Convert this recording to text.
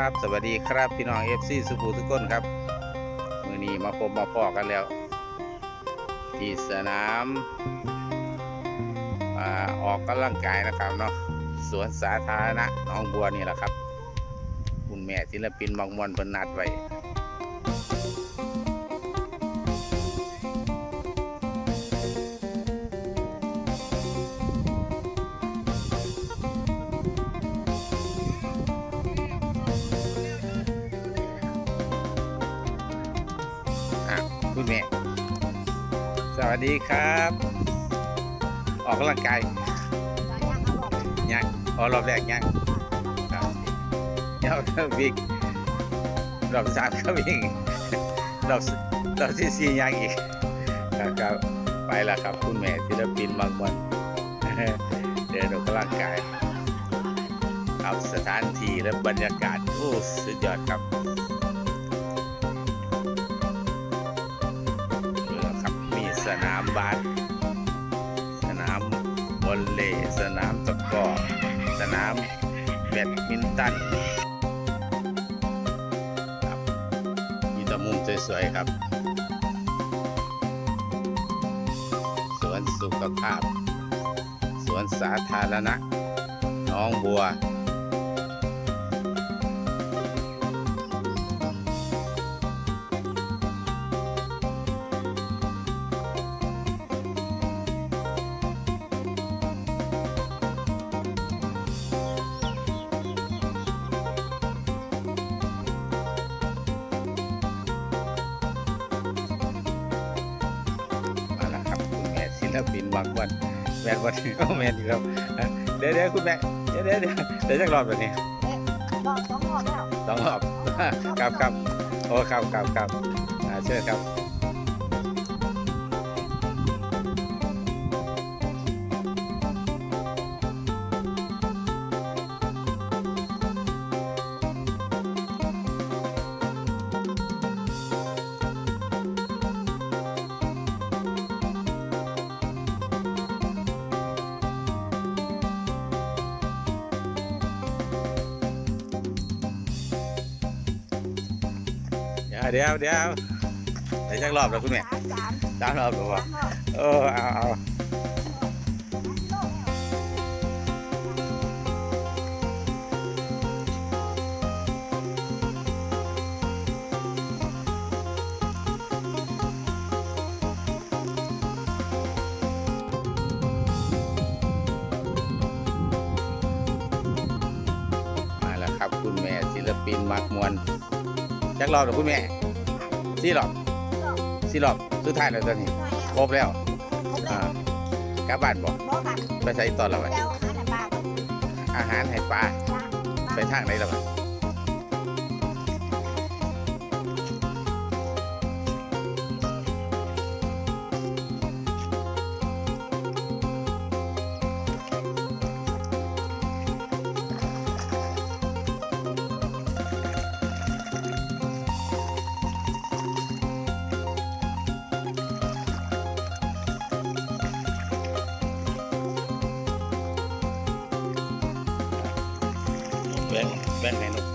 ครับสวัสดีครับพี่น้องเอฟซีสุภูทุกคนครับ มือนี้มาพบมาพอกันแล้ว ที่สนามออกกำลังกายนะครับเนาะสวนสาธารณะน้องบัวนี่แหละครับ คุณแม่ศิลปินบางมวนเพนนัดไว้ คุณแม่ สวัสดีครับ ออกกำลังกายยังอ๋อรอบแรกยังครับเดี๋ยววิ่งรอบสามก็วิ่งรอบสรอบที่สี่ยังอีกครับครับไปแล้วครับคุณแม่ศิลปินบางวันเดินออกกำลังกายครับสถานที่และบรรยากาศโอ้สุดยอดครับ นามบาสสนามวอลเลย์สนามตะกร้อสนามแบดมินตันครับมีแตะมุมสวยๆครับ สวนสุขภาพ สวนสาธารณะน้องบัว แม่ศิลปินบางวันแมนวันนี้ก็แมนอยู่ครับอะเดี๋ยวเดี๋ยวคุณแม่เดี๋ยวเดี๋ยวเดี๋ยวเดี๋ยวจักรอบแบบนี้บอกสองรอบแล้วสองรอบครับครับโอ้ครับครับครับอ่าเชิญครับ ยวเดี๋ยวเดี๋ยวเดี๋ยวจักรอบแล้วคุณแม่สามสามสามรอบหรือเปล่าสามรอบเออเอาเอามาแล้วครับคุณแม่ศิลปินมักมวน จักรอบแล้วคุณแม่สี่รอบสี่รอบสุดท้ายแล้วตอนนี้ครบแล้วครบแล้อ่าวกลับบ้านบอกบอกกันไปใส่ตอนละไว้แล้วหาแต่ปลาก็อาหารให้ปลาไปทางไหนละไว้ แบ่งแบ่งให้นก